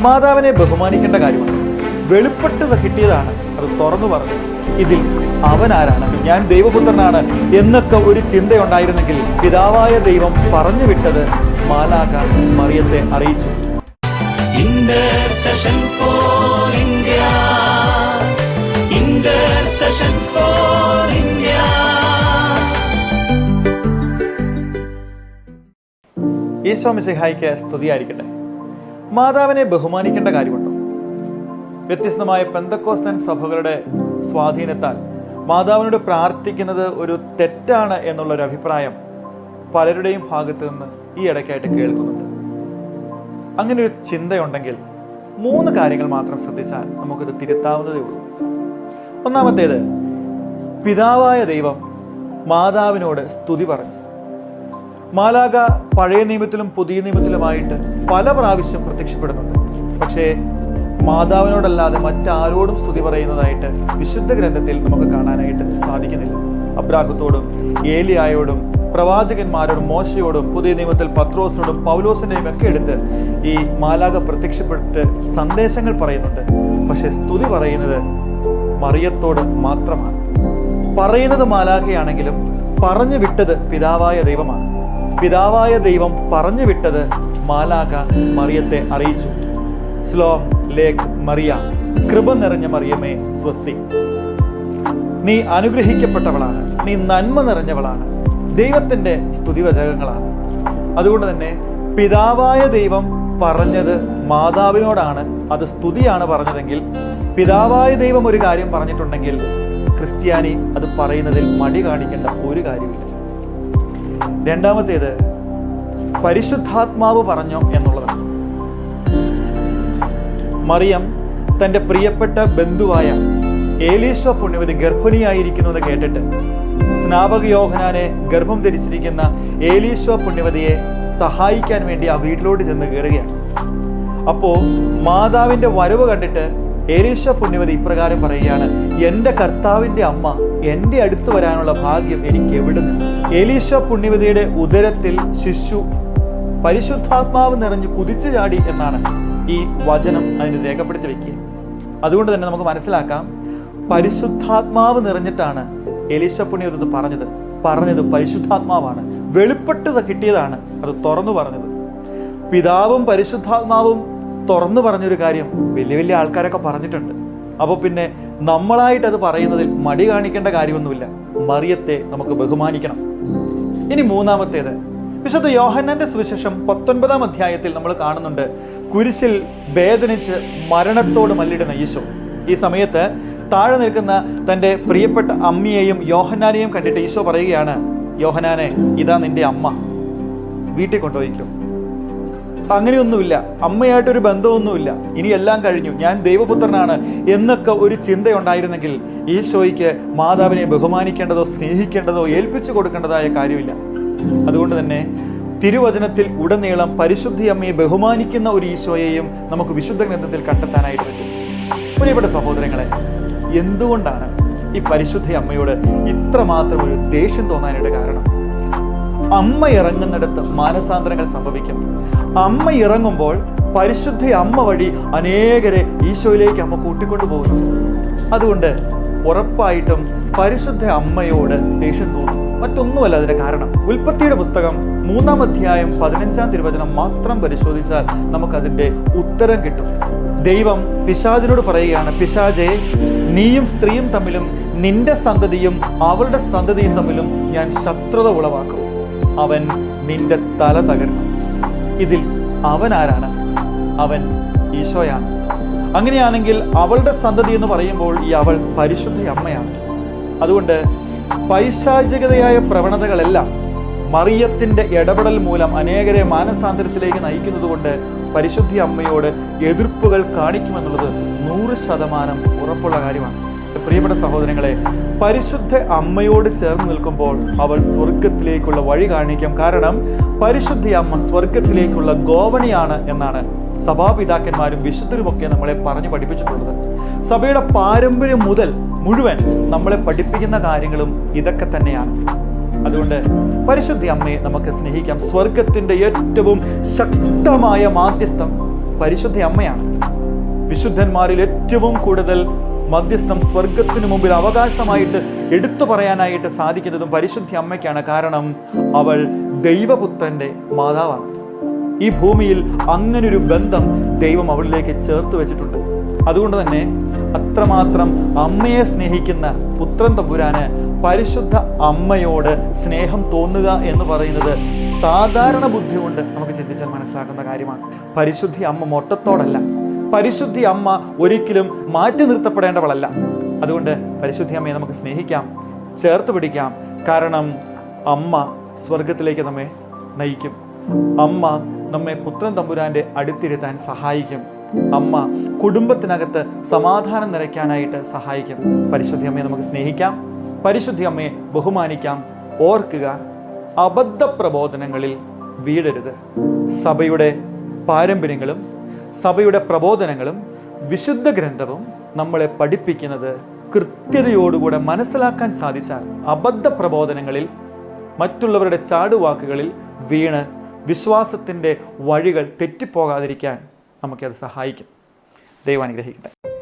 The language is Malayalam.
മാതാവിനെ ബഹുമാനിക്കേണ്ട കാര്യമാണ്. വെളിപ്പെട്ട് കിട്ടിയതാണ്. അത് തുറന്നു പറഞ്ഞു. ഇതിൽ അവൻ ആരാണ്? ഞാൻ ദൈവപുത്രനാണ് എന്നൊക്കെ ഒരു ചിന്തയുണ്ടായിരുന്നെങ്കിൽ പിതാവായ ദൈവം പറഞ്ഞു വിട്ടത് മാലാക മറിയത്തെ അറിയിച്ചു. ഈശോ മിശിഹായിക്ക് സ്തുതിയായിരിക്കട്ടെ. മാതാവിനെ ബഹുമാനിക്കേണ്ട കാര്യമുണ്ടോ? വ്യത്യസ്തമായ പെന്തക്കോസ്തൻ സഭകളുടെ സ്വാധീനത്താൽ മാതാവിനോട് പ്രാർത്ഥിക്കുന്നത് ഒരു തെറ്റാണ് എന്നുള്ളൊരു അഭിപ്രായം പലരുടെയും ഭാഗത്ത് നിന്ന് ഈ ഇടയ്ക്കായിട്ട് കേൾക്കുന്നുണ്ട്. അങ്ങനെ ഒരു ചിന്തയുണ്ടെങ്കിൽ മൂന്ന് കാര്യങ്ങൾ മാത്രം ശ്രദ്ധിച്ചാൽ നമുക്കിത് തിരുത്താവുന്നതേ ഉള്ളൂ. ഒന്നാമത്തേത് പിതാവായ ദൈവം മാതാവിനോട് സ്തുതി പറഞ്ഞു. മാലാക പഴയ നിയമത്തിലും പുതിയ നിയമത്തിലുമായിട്ട് പല പ്രാവശ്യം പ്രത്യക്ഷപ്പെടുന്നുണ്ട്. പക്ഷേ മാതാവിനോടല്ലാതെ മറ്റാരോടും സ്തുതി പറയുന്നതായിട്ട് വിശുദ്ധ ഗ്രന്ഥത്തിൽ നമുക്ക് കാണാനായിട്ട് സാധിക്കുന്നില്ല. അബ്രാഹത്തോടും ഏലിയായോടും പ്രവാചകന്മാരോടും മോശയോടും പുതിയ നിയമത്തിൽ പത്രോസിനോടും പൗലോസിനെയും ഒക്കെ എടുത്ത് ഈ മാലാക പ്രത്യക്ഷപ്പെട്ട് സന്ദേശങ്ങൾ പറയുന്നുണ്ട്. പക്ഷെ സ്തുതി പറയുന്നത് മറിയത്തോട് മാത്രമാണ്. പറയുന്നത് മാലാഖയാണെങ്കിലും പറഞ്ഞു വിട്ടത് പിതാവായ ദൈവമാണ്. പിതാവായ ദൈവം പറഞ്ഞു വിട്ടത് മാലാക മറിയത്തെ അറിയിച്ചു. സ്ലോം ലേക്ക് മറിയ കൃപ നിറഞ്ഞ മറിയമേ സ്വസ്തി. നീ അനുഗ്രഹിക്കപ്പെട്ടവളാണ് നീ നന്മ നിറഞ്ഞവളാണ് ദൈവത്തിന്റെ സ്തുതിവചകങ്ങളാണ്. അതുകൊണ്ട് തന്നെ പിതാവായ ദൈവം പറഞ്ഞത് മാതാവിനോടാണ് അത് സ്തുതിയാണ് പറഞ്ഞതെങ്കിൽ പിതാവായ ദൈവം ഒരു കാര്യം പറഞ്ഞിട്ടുണ്ടെങ്കിൽ ക്രിസ്ത്യാനി അത് പറയുന്നതിൽ മടി കാണിക്കേണ്ട ഒരു കാര്യമില്ല. രണ്ടാമത്തേത് പരിശുദ്ധാത്മാവ് പറഞ്ഞു എന്നുള്ളതാണ്. മറിയം തന്റെ പ്രിയപ്പെട്ട ബന്ധുവായ ഏലീശോ പുണ്യവതി ഗർഭിണിയായിരിക്കുന്നു എന്ന് കേട്ടിട്ട് സ്നാപക യോഹനാനെ ഗർഭം ധരിച്ചിരിക്കുന്ന ഏലീശോ പുണ്യവതിയെ സഹായിക്കാൻ വേണ്ടി ആ വീട്ടിലോട്ട് ചെന്ന് കയറുകയാണ്. അപ്പോൾ മാതാവിന്റെ വരവ് കണ്ടിട്ട് ഏലീശ പുണ്യവതി ഇപ്രകാരം പറയുകയാണ് എന്റെ കർത്താവിന്റെ അമ്മ എന്റെ അടുത്ത് വരാനുള്ള ഭാഗ്യം എനിക്ക് എവിടെ നിന്ന്? ഏലീശ പുണ്യവതിയുടെ ഉദരത്തിൽ ശിശു പരിശുദ്ധാത്മാവ് നിറഞ്ഞു കുതിച്ചു ചാടി എന്നാണ് ഈ വചനം അതിന് രേഖപ്പെടുത്തി വെക്കുക. അതുകൊണ്ട് തന്നെ നമുക്ക് മനസ്സിലാക്കാം പരിശുദ്ധാത്മാവ് നിറഞ്ഞിട്ടാണ് എലീശ പുണ്യവതി പറഞ്ഞത്. പറഞ്ഞത് പരിശുദ്ധാത്മാവാണ്. വെളിപ്പെട്ട് കിട്ടിയതാണ് അത് തുറന്നു പറഞ്ഞത്. പിതാവും പരിശുദ്ധാത്മാവും തുറന്നു പറഞ്ഞൊരു കാര്യം വലിയ വലിയ ആൾക്കാരൊക്കെ പറഞ്ഞിട്ടുണ്ട്. അപ്പോൾ പിന്നെ നമ്മളായിട്ട് അത് പറയുന്നതിൽ മടി കാണിക്കേണ്ട കാര്യമൊന്നുമില്ല. മറിയത്തെ നമുക്ക് ബഹുമാനിക്കണം. ഇനി മൂന്നാമത്തേത്. വിശുദ്ധ യോഹന്നാന്റെ സുവിശേഷം പത്തൊൻപതാം അധ്യായത്തിൽ നമ്മൾ കാണുന്നുണ്ട്. കുരിശിൽ വേദനിച്ച് മരണത്തോട് മല്ലിടുന്ന ഈശോ ഈ സമയത്ത് താഴെ നിൽക്കുന്ന തന്റെ പ്രിയപ്പെട്ട അമ്മയെയും യോഹന്നാനെയും കണ്ടിട്ട് ഈശോ പറയുകയാണ് യോഹനാനെ ഇതാ നിന്റെ അമ്മ. വീട്ടിൽ കൊണ്ടുപോയിക്കും. അങ്ങനെയൊന്നുമില്ല. അമ്മയായിട്ടൊരു ബന്ധമൊന്നുമില്ല. ഇനി എല്ലാം കഴിഞ്ഞു. ഞാൻ ദൈവപുത്രനാണ് എന്നൊക്കെ ഒരു ചിന്തയുണ്ടായിരുന്നെങ്കിൽ ഈശോയ്ക്ക് മാതാവിനെ ബഹുമാനിക്കേണ്ടതോ സ്നേഹിക്കേണ്ടതോ ഏൽപ്പിച്ചു കൊടുക്കേണ്ടതായ കാര്യമില്ല. അതുകൊണ്ട് തന്നെ തിരുവചനത്തിൽ ഉടനീളം പരിശുദ്ധി അമ്മയെ ബഹുമാനിക്കുന്ന ഒരു ഈശോയെയും നമുക്ക് വിശുദ്ധ ഗ്രന്ഥത്തിൽ കണ്ടെത്താനായിട്ട് പറ്റും. പ്രിയപ്പെട്ട സഹോദരങ്ങളെ എന്തുകൊണ്ടാണ് ഈ പരിശുദ്ധ അമ്മയോട് ഇത്രമാത്രം ഒരു ദേഷ്യം തോന്നാനായിട്ട് കാരണം? അമ്മ ഇറങ്ങുന്നിടത്ത് മാനസാന്തരങ്ങൾ സംഭവിക്കും. അമ്മ ഇറങ്ങുമ്പോൾ പരിശുദ്ധ അമ്മ വഴി അനേകരെ ഈശോയിലേക്ക് അമ്മ കൂട്ടിക്കൊണ്ടു പോകുന്നു. അതുകൊണ്ട് ഉറപ്പായിട്ടും പരിശുദ്ധ അമ്മയോട് ദേഷ്യം തോന്നും. മറ്റൊന്നുമല്ല അതിന്റെ കാരണം. ഉൽപ്പത്തിയുടെ പുസ്തകം മൂന്നാം അധ്യായം പതിനഞ്ചാം തിരുവചനം മാത്രം പരിശോധിച്ചാൽ നമുക്കതിന്റെ ഉത്തരം കിട്ടും. ദൈവം പിശാചിനോട് പറയുകയാണ് പിശാചെ നീയും സ്ത്രീയും തമ്മിലും നിന്റെ സന്തതിയും അവളുടെ സന്തതിയും തമ്മിലും ഞാൻ ശത്രുത ഉളവാക്കും. അവൻ നിന്റെ തല തകർക്കും. ഇതിൽ അവൻ ആരാണ്? അവൻ ഈശോയാണ്. അങ്ങനെയാണെങ്കിൽ അവളുടെ സന്തതി എന്ന് പറയുമ്പോൾ ഈ അവൾ പരിശുദ്ധ അമ്മയാണ്. അതുകൊണ്ട് പൈശാചികതയായ പ്രവണതകളെല്ലാം മറിയത്തിന്റെ ഇടപെടൽ മൂലം അനേകരെ മാനസാന്തരത്തിലേക്ക് നയിക്കുന്നതുകൊണ്ട് പരിശുദ്ധി അമ്മയോട് എതിർപ്പുകൾ കാണിക്കുമെന്നുള്ളത് നൂറ് ശതമാനം ഉറപ്പുള്ള കാര്യമാണ്. പ്രിയപ്പെട്ട സഹോദരങ്ങളെ പരിശുദ്ധ അമ്മയോട് ചേർന്ന് നിൽക്കുമ്പോൾ അവൾ സ്വർഗത്തിലേക്കുള്ള വഴി കാണിക്കും. കാരണം പരിശുദ്ധ അമ്മ സ്വർഗത്തിലേക്കുള്ള ഗോവണിയാണ് എന്നാണ് സഭാപിതാക്കന്മാരും വിശുദ്ധരുമൊക്കെ നമ്മളെ പറഞ്ഞു പഠിപ്പിച്ചിട്ടുള്ളത്. സഭയുടെ പാരമ്പര്യം മുതൽ മുഴുവൻ നമ്മളെ പഠിപ്പിക്കുന്ന കാര്യങ്ങളും ഇതൊക്കെ തന്നെയാണ്. അതുകൊണ്ട് പരിശുദ്ധി അമ്മയെ നമുക്ക് സ്നേഹിക്കാം. സ്വർഗത്തിന്റെ ഏറ്റവും ശക്തമായ മാധ്യസ്ഥം പരിശുദ്ധ അമ്മയാണ്. വിശുദ്ധന്മാരിൽ ഏറ്റവും കൂടുതൽ മധ്യസ്ഥം സ്വർഗത്തിനു മുമ്പിൽ അവകാശമായിട്ട് എടുത്തു പറയാനായിട്ട് സാധിക്കുന്നതും പരിശുദ്ധി അമ്മയ്ക്കാണ് കാരണം അവൾ ദൈവപുത്രന്റെ മാതാവാണ്. ഈ ഭൂമിയിൽ അങ്ങനൊരു ബന്ധം ദൈവം അവളിലേക്ക് ചേർത്ത് വെച്ചിട്ടുണ്ട്. അതുകൊണ്ട് തന്നെ അത്രമാത്രം അമ്മയെ സ്നേഹിക്കുന്ന പുത്രൻ തമ്പുരാന് പരിശുദ്ധ അമ്മയോട് സ്നേഹം തോന്നുക എന്ന് പറയുന്നത് സാധാരണ ബുദ്ധി കൊണ്ട് നമുക്ക് ചിന്തിച്ചാൽ മനസ്സിലാക്കുന്ന കാര്യമാണ്. പരിശുദ്ധി അമ്മ മൊട്ടത്തോടല്ല. പരിശുദ്ധി അമ്മ ഒരിക്കലും മാറ്റി നിർത്തപ്പെടേണ്ടവളല്ല. അതുകൊണ്ട് പരിശുദ്ധി അമ്മയെ നമുക്ക് സ്നേഹിക്കാം ചേർത്ത് പിടിക്കാം. കാരണം അമ്മ സ്വർഗത്തിലേക്ക് നമ്മെ നയിക്കും. അമ്മ നമ്മെ പുത്രൻ തമ്പുരാന്റെ അടുത്തിരുത്താൻ സഹായിക്കും. അമ്മ കുടുംബത്തിനകത്ത് സമാധാനം നിറയ്ക്കാനായിട്ട് സഹായിക്കും. പരിശുദ്ധി അമ്മയെ നമുക്ക് സ്നേഹിക്കാം പരിശുദ്ധി അമ്മയെ ബഹുമാനിക്കാം. ഓർക്കുക അബദ്ധ പ്രബോധനങ്ങളിൽ വീടരുത്. സഭയുടെ പാരമ്പര്യങ്ങളും സഭയുടെ പ്രബോധനങ്ങളും വിശുദ്ധ ഗ്രന്ഥവും നമ്മളെ പഠിപ്പിക്കുന്നത് കൃത്യതയോടുകൂടെ മനസ്സിലാക്കാൻ സാധിച്ചാൽ അബദ്ധ പ്രബോധനങ്ങളിൽ മറ്റുള്ളവരുടെ ചാടുവാക്കുകളിൽ വീണ് വിശ്വാസത്തിന്റെ വഴികൾ തെറ്റിപ്പോകാതിരിക്കാൻ നമുക്കത് സഹായിക്കും. ദൈവം അനുഗ്രഹിക്കട്ടെ.